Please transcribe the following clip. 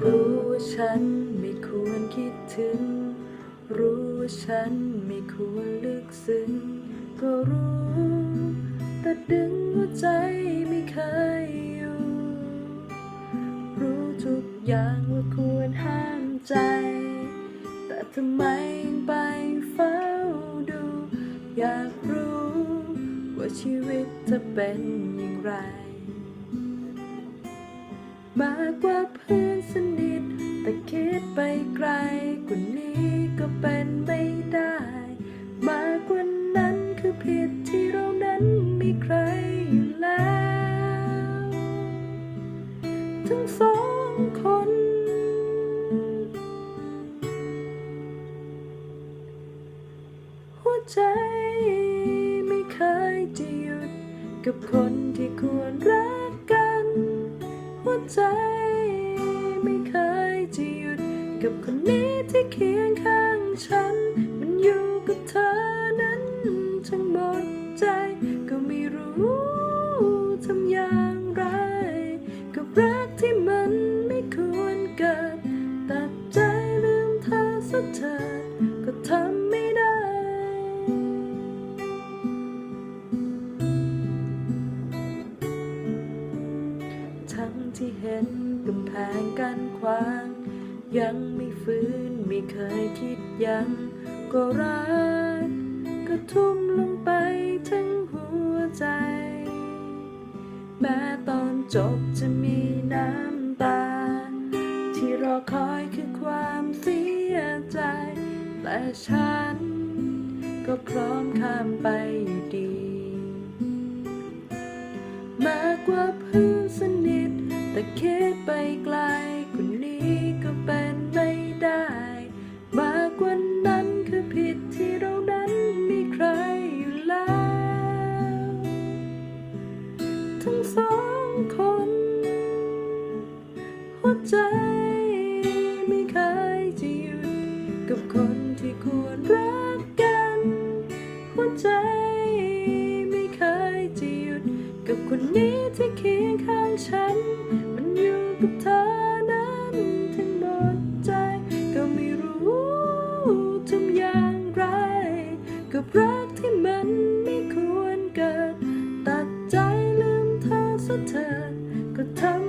รู้ว่าฉันไม่ควรคิดถึง รู้ว่าฉันไม่ควรลึกซึ้ง ก็รู้ แต่ดึงหัวใจไม่เคยอยู่ รู้ทุกอย่างว่าควรห้ามใจ แต่ทำไมยังไปเฝ้าดู อยากรู้ ว่าชีวิตจะเป็นอย่างไร มากกว่าเพื่อน สนิท แต่คิดไปไกลกว่านี้ก็เป็นไม่ได้ มากกว่านั้นคือผิดที่เรานั้นมีใครอยู่แล้ว ทั้งสองคนหัวใจไม่เคยจะหยุดกับคนที่ควรรัก กับคนนี้ที่เคียงข้างฉัน มันอยู่กับเธอนั้นทั้งหมดใจก็ไม่รู้ทำอย่างไร กับรักที่มันไม่ควรเกิด ตัดใจลืมเธอสักเถิดก็ทำไม่ได้ ทั้งที่เห็นกำแพงกันขวาง ยังไม่ฟื้นไม่เคยคิดยัง ก็รัก ก็ทุ่มลงไปทั้งหัวใจ แม้ตอนจบจะมีน้ำตา ที่รอคอยคือความเสียใจ แต่ฉัน ก็พร้อมข้ามไปอยู่ดี มากกว่าเพื่อนสนิทแต่คิดไปไกล ใจ ไม่เคยจะหยุดกับคนที่ควรรักกัน หัวใจไม่เคยจะหยุดกับคนนี้ที่เคียงข้างฉัน มันอยู่กับเธอนั้นทั้งหมดใจก็ไม่รู้ทำอย่างไร กับรักที่มันไม่ควรเกิด ตัดใจลืมเธอซะเธอก็เท่